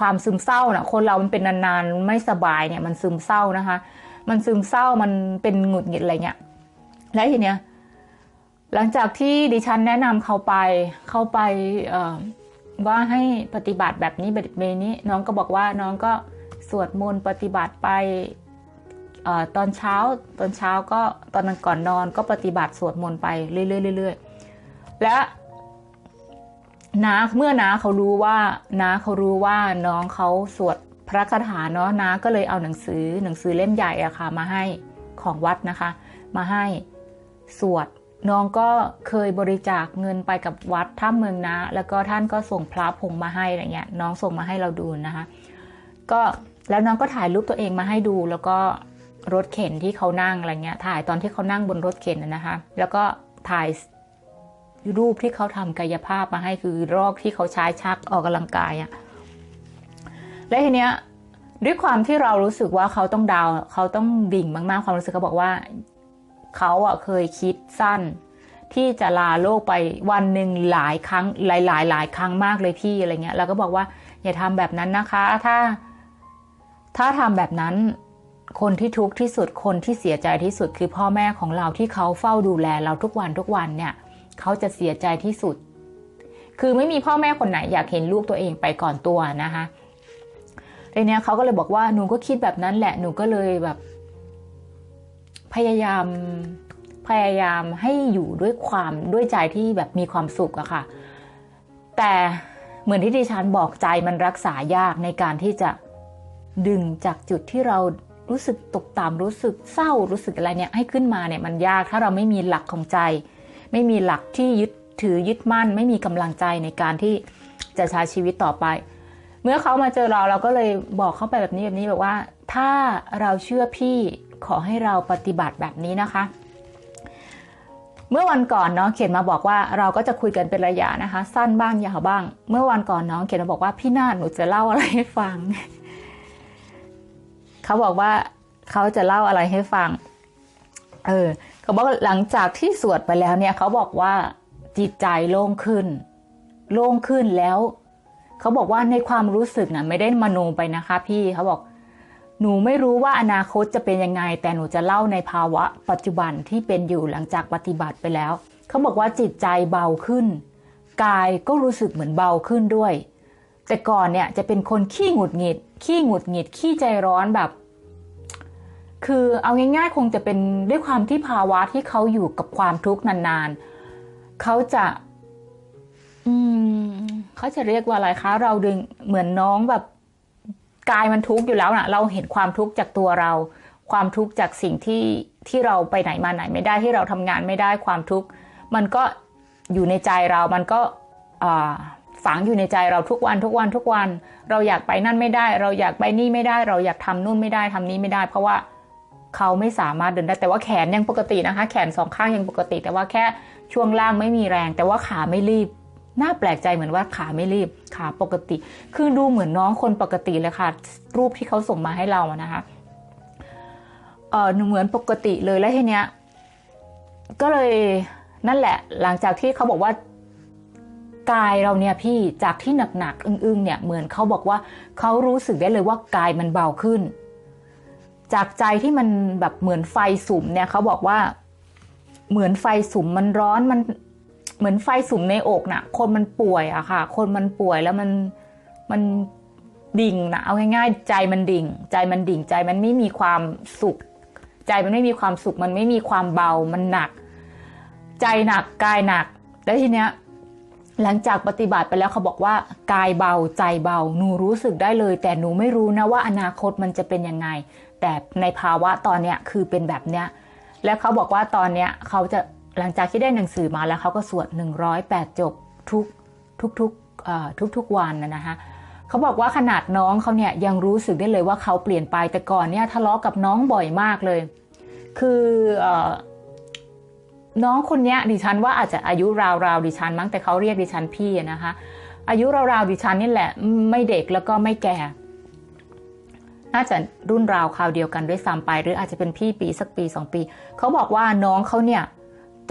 ความซึมเศร้านะคนเรามันเป็นนานๆไม่สบายเนี่ยมันซึมเศร้านะคะ มันซึมเศร้ามันเป็นหงุดหงิดอะไรเงี้ยและทีเนี้ยหลังจากที่ดิฉันแนะนำเขาไปเข้าไปว่าให้ปฏิบัติแบบนี้แบบนี้น้องก็บอกว่าน้องก็สวดมนต์ปฏิบัติไปอตอนเช้าตอนเช้าก็ตอนนั้นก่อนนอนก็ปฏิบัติสวดมนต์ไปเรื่อยๆและ น้าเมื่อน้าเขารู้ว่าน้าเขารู้ว่าน้องเขาสวดพระคาถาเนาะน้าก็เลยเอาหนังสือหนังสือเล่มใหญ่อะค่ะ มาให้ของวัดนะคะ มาให้สวดน้องก็เคยบริจาคเงินไปกับวัดท่าเมืองนะแล้วก็ท่านก็ส่งพระผงมาให้อะไรเงี้ยน้องส่งมาให้เราดูนะคะ ก็แล้วน้องก็ถ่ายรูปตัวเองมาให้ดู แล้วก็รถเข็นที่เขานั่งอะไรเงี้ยถ่ายตอนที่เขานั่งบนรถเข็นนะคะ แล้วก็ถ่าย รูปที่เขาทำกายภาพมาให้คือรอกที่เขาใช้ชักออกกำลังกายอะและทีเนี้ยด้วยความที่เรารู้สึกว่าเขาต้องดาวเขาต้องดิ่งมากๆ ความรู้สึกเขาบอกว่า เขาอะเคยคิดสั้น ที่จะลาโลกไปวันหนึ่งหลายครั้งหลายหลายหลายครั้งมากเลยพี่อะไรเงี้ยแล้วก็บอกว่า อย่าทำแบบนั้นนะคะ ถ้า ถ้าทำแบบนั้นคนที่ทุกข์ที่สุดคนที่เสียใจที่สุดคือพ่อแม่ของเราที่เขาเฝ้าดูแลเราทุกวันทุกวันเนี่ย เขาจะเสียใจที่สุด คือไม่มีพ่อแม่คนไหนอยากเห็นลูกตัวเองไปก่อนตัวนะคะทีเนี้ยเขาก็เลยบอกว่าหนูก็คิดแบบนั้นแหละ หนูก็เลยแบบ พยายามพยายามให้อยู่ด้วยความด้วยใจที่แบบมีความสุขอะค่ะ แต่เหมือนที่ดิฉันบอกใจมันรักษายากในการที่จะดึงจากจุดที่เรารู้สึกตกต่ำรู้สึกเศร้ารู้สึกอะไรเนี่ยให้ขึ้นมาเนี่ยมันยากถ้าเราไม่มีหลักของใจ ไม่มีหลักที่ยึดถือยึดมั่น ไม่มีกำลังใจในการที่จะใช้ชีวิตต่อไป เมื่อเขามาเจอเราเราก็เลยบอกเขาไปแบบนี้แบบนี้แบบว่า ถ้าเราเชื่อพี่ขอให้เราปฏิบัติแบบนี้นะคะ เมื่อวันก่อนน้องเขียนมาบอกว่าเราก็จะคุยกันเป็นระยะนะคะ สั้นบ้างยาวบ้าง เมื่อวันก่อนน้องเขียนมาบอกว่าพี่นาหนูจะเล่าอะไรให้ฟัง เขาบอกว่าเขาจะเล่าอะไรให้ฟัง เออ เขาบอกหลังจากที่สวดไปแล้วเนี่ยเขาบอกว่าจิตใจโล่งขึ้น โล่งขึ้นแล้ว เขาบอกว่าในความรู้สึกนะไม่ได้มโนไปนะคะพี่เขาบอก หนูไม่รู้ว่าอนาคตจะเป็นยังไง แต่หนูจะเล่าในภาวะ ปัจจุบันที่เป็นอยู่หลังจากปฏิบัติไปแล้ว เขาบอกว่าจิตใจเบาขึ้น กายก็รู้สึกเหมือนเบาขึ้นด้วย แต่ก่อนเนี่ยจะเป็นคนขี้หงุดหงิด ขี้หงุดหงิด ขี้ใจร้อนแบบ คือเอาง่าย ๆ คงจะเป็นด้วยความที่ภาวะที่เขาอยู่กับความทุกข์นานๆเขาจะ อืมเขาจะเรียกว่าอะไรคะ เราดึงเหมือนน้องแบบกายมันทุกข์อยู่แล้วนะเราเห็นความทุกข์จากตัวเรา ความทุกข์จากสิ่งที่ที่เราไปไหนมาไหนไม่ได้ที่เราทำงานไม่ได้ความทุกข์มันก็อยู่ในใจเรา มันก็ฝังอยู่ในใจเราทุกวันทุกวันทุกวัน เราอยากไปนั่นไม่ได้ เราอยากไปนี่ไม่ได้ เราอยากทำนู่นไม่ได้ทำนี้ไม่ได้ เพราะว่า เขาไม่สามารถเดินได้แต่ว่าแขนยังปกตินะคะ แขนสองข้างยังปกติ แต่ว่าแค่ช่วงล่างไม่มีแรง แต่ว่าขาไม่รีบน่าแปลกใจเหมือนว่าขาไม่รีบขาปกติ คือดูเหมือนน้องคนปกติเลยค่ะ รูปที่เขาส่งมาให้เรานะคะเออเหมือนปกติเลยแล้วทีเนี้ยก็เลยนั่นแหละ หลังจากที่เขาบอกว่ากายเราเนี่ยพี่จากที่หนักๆอึ้งๆเนี่ยเหมือนเขาบอกว่าเขารู้สึกได้เลยว่ากายมันเบาขึ้น จากใจที่มันแบบเหมือนไฟสุ่มเนี่ยเขาบอกว่าเหมือนไฟสุ่มมันร้อนมันเหมือนไฟสุมในอกนะ่ะ คนมันป่วยอะค่ะ คนมันป่วยแล้วมันมันดิ่งนะเอาง่ายๆ ใจมันดิ่ง ใจมันดิ่งใจมันไม่มีความสุข ใจมันไม่มีความสุข มันไม่มีความเบามันหนัก ใจหนักกายหนัก แล้วทีเนี้ยหลังจากปฏิบัติไปแล้วเขาบอกว่ากายเบาใจเบาหนูรู้สึกได้เลย แต่หนูไม่รู้นะว่าอนาคตมันจะเป็นยังไง แต่ในภาวะตอนเนี้ยคือเป็นแบบเนี้ยแล้วเขาบอกว่าตอนเนี้ยเขาจะหลังจากที่ได้หนังสือมาแล้วเขาก็สวด 108 จบทุกทุกทุกทุกทุกวันนะคะเขาบอกว่าขนาดน้องเขาเนี่ยยังรู้สึกได้เลยว่าเขาเปลี่ยนไปแต่ก่อนเนี่ยทะเลาะกับน้องบ่อยมากเลย คือน้องคนนี้ดิฉันว่าอาจจะอายุราวๆดิฉันมั้งแต่เขาเรียกดิฉันพี่นะคะ อายุราวๆดิฉันนี่แหละไม่เด็กแล้วก็ไม่แก่ น่าจะรุ่นราวคราวเดียวกันด้วยซ้ำไป หรืออาจจะเป็นพี่ปีสักปีสองปี เขาบอกว่าน้องเขาเนี่ย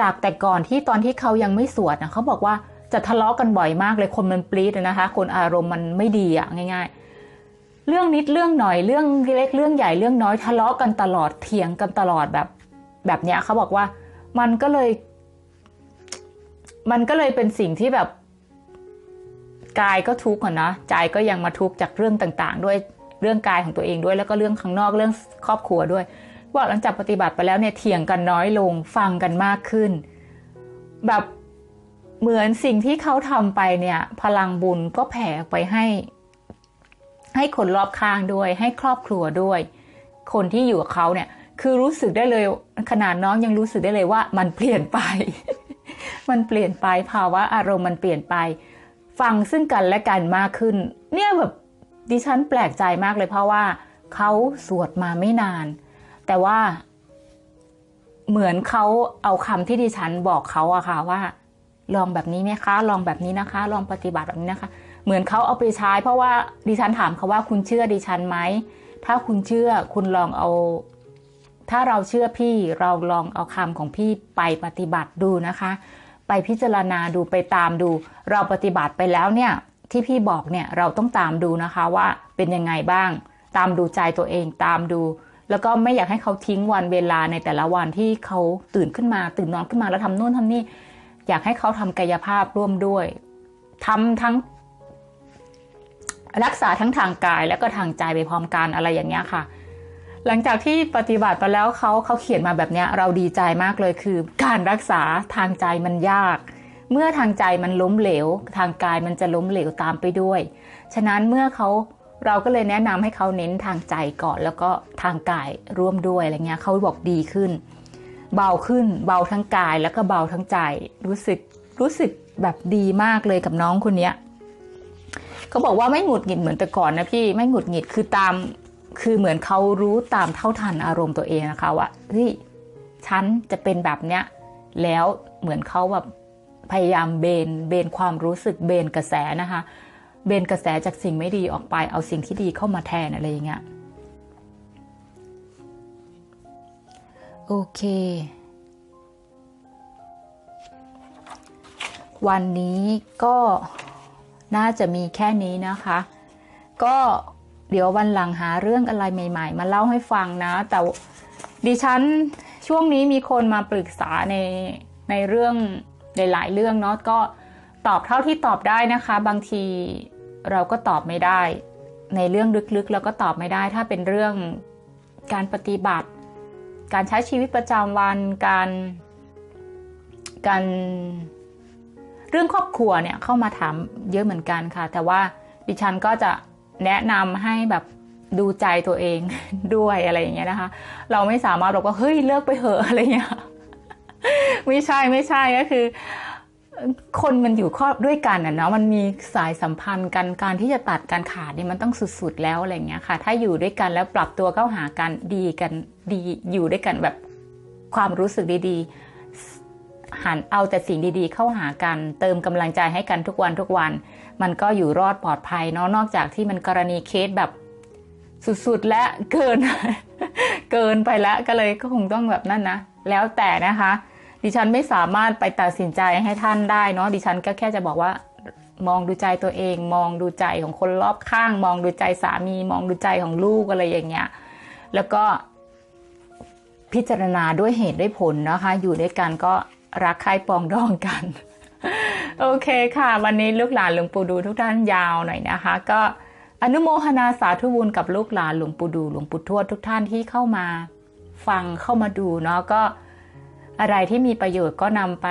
จากแต่ก่อนที่ตอนที่เขายังไม่สวดนะเขาบอกว่าจะทะเลาะกันบ่อยมากเลยคนมันปรีดนะคะ คนอารมณ์มันไม่ดีอะง่าย ๆ เรื่องนิดเรื่องหน่อยเรื่องเล็กเรื่องใหญ่เรื่องน้อยทะเลาะกันตลอดเถียงกันตลอดแบบ แบบเนี้ยเขาบอกว่ามันก็เลย มันก็เลยเป็นสิ่งที่แบบกายก็ทุกข์อะนะใจก็ยังมาทุกข์จากเรื่องต่าง ๆ ด้วย เรื่องกายของตัวเองด้วย แล้วก็เรื่องข้างนอกเรื่องครอบครัวด้วยว่าหลังจากปฏิบัติไปแล้วเนี่ยเถียงกันน้อยลงฟังกันมากขึ้น แบบเหมือนสิ่งที่เขาทำไปเนี่ย พลังบุญก็แผ่ไปให้ ให้คนรอบข้างด้วย ให้ครอบครัวด้วย คนที่อยู่กับเขาเนี่ย คือรู้สึกได้เลยขนาดน้องยังรู้สึกได้เลยว่า มันเปลี่ยนไป มันเปลี่ยนไปภาวะอารมณ์มันเปลี่ยนไป ฟังซึ่งกันและกันมากขึ้น เนี่ยแบบ ดิฉันแปลกใจมากเลยเพราะว่าเขาสวดมาไม่นาน แต่ว่าเหมือนเขาเอาคำที่ดิฉันบอกเขาอะค่ะว่า ลองแบบนี้ไหมคะ ลองแบบนี้นะคะ ลองปฏิบัติแบบนี้นะคะ เหมือนเขาเอาไปใช้ เพราะว่าดิฉันถามเขาว่าคุณเชื่อดิฉันไหมถ้าคุณเชื่อคุณลองเอา ถ้าเราเชื่อพี่เราลองเอาคำของพี่ไปปฏิบัติดูนะคะ ไปพิจารณาดูไปตามดู เราปฏิบัติไปแล้วเนี่ย ที่พี่บอกเนี่ยเราต้องตามดูนะคะว่าเป็นยังไงบ้าง ตามดูใจตัวเองตามดู แล้วก็ไม่อยากให้เขาทิ้งวันเวลาในแต่ละวันที่เขาตื่นขึ้นมา ตื่นนอนขึ้นมาแล้วทำโน่นทำนี่อยากให้เขาทำกายภาพร่วมด้วยทำทั้งรักษาทั้งทางกายแล้วก็ทางใจไปพร้อมกันอะไรอย่างเงี้ยค่ะ หลังจากที่ปฏิบัติไปแล้วเขาเขาเขียนมาแบบเนี้ยเราดีใจมากเลยคือ การรักษาทางใจมันยาก เมื่อทางใจมันล้มเหลว ทางกายมันจะล้มเหลวตามไปด้วย ฉะนั้นเมื่อเขาเราก็เลยแนะนำให้เขาเน้นทางใจก่อน แล้วก็ทางกายร่วมด้วยอะไรเงี้ยเขาบอกดีขึ้น เบาขึ้น เบาทั้งกายแล้วก็เบาทั้งใจ รู้สึกรู้สึกแบบดีมากเลยกับน้องคนเนี้ยเขาบอกว่าไม่หงุดหงิดเหมือนแต่ก่อนนะพี่ไม่หงุดหงิดคือตามคือเหมือนเขารู้ตามเท่าทันอารมณ์ตัวเองนะคะว่าเฮ้ยฉันจะเป็นแบบเนี้ยแล้วเหมือนเขาแบบ พยายามเบนเบนความรู้สึกเบนกระแสนะคะ เบนกระแสจากสิ่งไม่ดีออกไป เอาสิ่งที่ดีเข้ามาแทนอะไรอย่างเงี้ยโอเค วันนี้ก็น่าจะมีแค่นี้นะคะ ก็เดี๋ยววันหลังหาเรื่องอะไรใหม่ ๆ มาเล่าให้ฟังนะ แต่ดิฉันช่วงนี้มีคนมาปรึกษาในในเรื่อง หลายๆเรื่องเนาะก็ตอบเท่าที่ตอบได้นะคะ บางทีเราก็ตอบไม่ได้ ในเรื่องลึกๆเราก็ตอบไม่ได้ ถ้าเป็นเรื่องการปฏิบัติ การใช้ชีวิตประจำวันการการเรื่องครอบครัวเนี่ยเข้ามาถามเยอะเหมือนกันค่ะ แต่ว่าดิฉันก็จะแนะนำให้แบบดูใจตัวเองด้วยอะไรอย่างเงี้ยนะคะ เราไม่สามารถบอกว่าเฮ้ยเลิกไปเหอะอะไรเงี้ย ไม่ใช่ไม่ใช่ก็คือ คนมันอยู่ครอบด้วยกันอะเนาะมันมีสายสัมพันธ์กันการที่จะตัดการขาดนี่มันต้องสุดๆแล้วอะไรเงี้ยค่ะ ถ้าอยู่ด้วยกันแล้วปรับตัวเข้าหากันดีกันดีอยู่ด้วยกันแบบความรู้สึกดีๆหันเอาแต่สิ่งดีๆ เข้าหากัน เติมกำลังใจให้กันทุกวันทุกวัน มันก็อยู่รอดปลอดภัยเนาะนอกจากที่มันกรณีเคสแบบสุดๆ และเกิน เกินไปแล้วก็เลยก็คงต้องแบบนั่นนะ แล้วแต่นะคะ ดิฉันไม่สามารถไปตัดสินใจให้ท่านได้เนาะดิฉันก็แค่จะบอกว่า มองดูใจตัวเอง มองดูใจของคนรอบข้าง มองดูใจสามี มองดูใจของลูกอะไรอย่างเงี้ยแล้วก็พิจารณาด้วยเหตุด้วยผลนะคะ อยู่ด้วยกันก็รักใคร่ปองดองกัน โอเคค่ะ วันนี้ลูกหลานหลวงปู่ดูทุกท่านยาวหน่อยนะคะ ก็อนุโมทนาสาธุบุญกับลูกหลานหลวงปู่ดูหลวงปู่ทวดทุกท่านที่เข้ามาฟังเข้ามาดูเนาะก็ อะไรที่มีประโยชน์ก็นำไป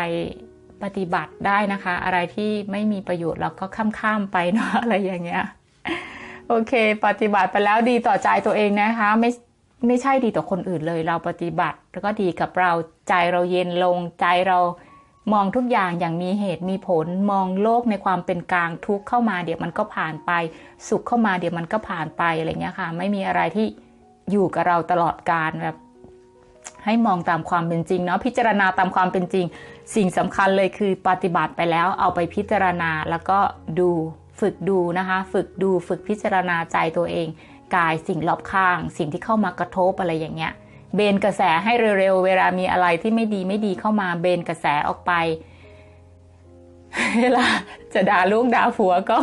ปฏิบัติได้นะคะ อะไรที่ไม่มีประโยชน์เราก็ข้ามๆไปเนาะอะไรอย่างเงี้ยโอเค ปฏิบัติไปแล้วดีต่อใจตัวเองนะคะ ไม่ไม่ใช่ดีต่อคนอื่นเลย เราปฏิบัติแล้วก็ดีกับเราใจเราเย็นลงใจเรามองทุกอย่างอย่างมีเหตุมีผลมองโลกในความเป็นกลางทุกเข้ามาเดี๋ยวมันก็ผ่านไป สุขเข้ามาเดี๋ยวมันก็ผ่านไปอะไรเงี้ยค่ะ ไม่มีอะไรที่อยู่กับเราตลอดกาลแบบ ให้มองตามความเป็นจริงเนาะพิจารณาตามความเป็นจริง สิ่งสำคัญเลยคือปฏิบัติไปแล้วเอาไปพิจารณาแล้วก็ดูฝึกดูนะคะ ฝึกดูฝึกพิจารณาใจตัวเอง กายสิ่งรอบข้าง สิ่งที่เข้ามากระทบอะไรอย่างเงี้ยเบนกระแสให้เร็วๆเวลามีอะไรที่ไม่ดีไม่ดีเข้ามาเบนกระแสออกไป เวลาจะด่าลูกด่าผัวก็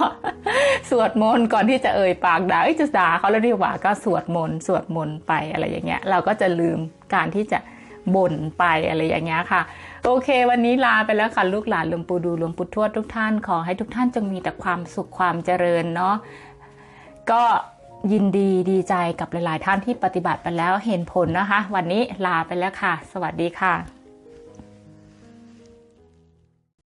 สวดมนต์ก่อนที่จะเอ่ยปากด่าจะด่าเขาแล้วดีกว่าก็สวดมนต์สวดมนต์ไปอะไรอย่างเงี้ย เราก็จะลืมการที่จะบ่นไปอะไรอย่างเงี้ยค่ะ โอเค วันนี้ลาไปแล้วค่ะลูกหลานหลวงปู่ดูหลวงปู่ทวดทุกท่านขอให้ทุกท่านจงมีแต่ความสุขความเจริญเนาะก็ยินดีดีใจกับหลาย ๆ ท่านที่ปฏิบัติไปแล้วเห็นผลนะคะ วันนี้ลาไปแล้วค่ะ สวัสดีค่ะ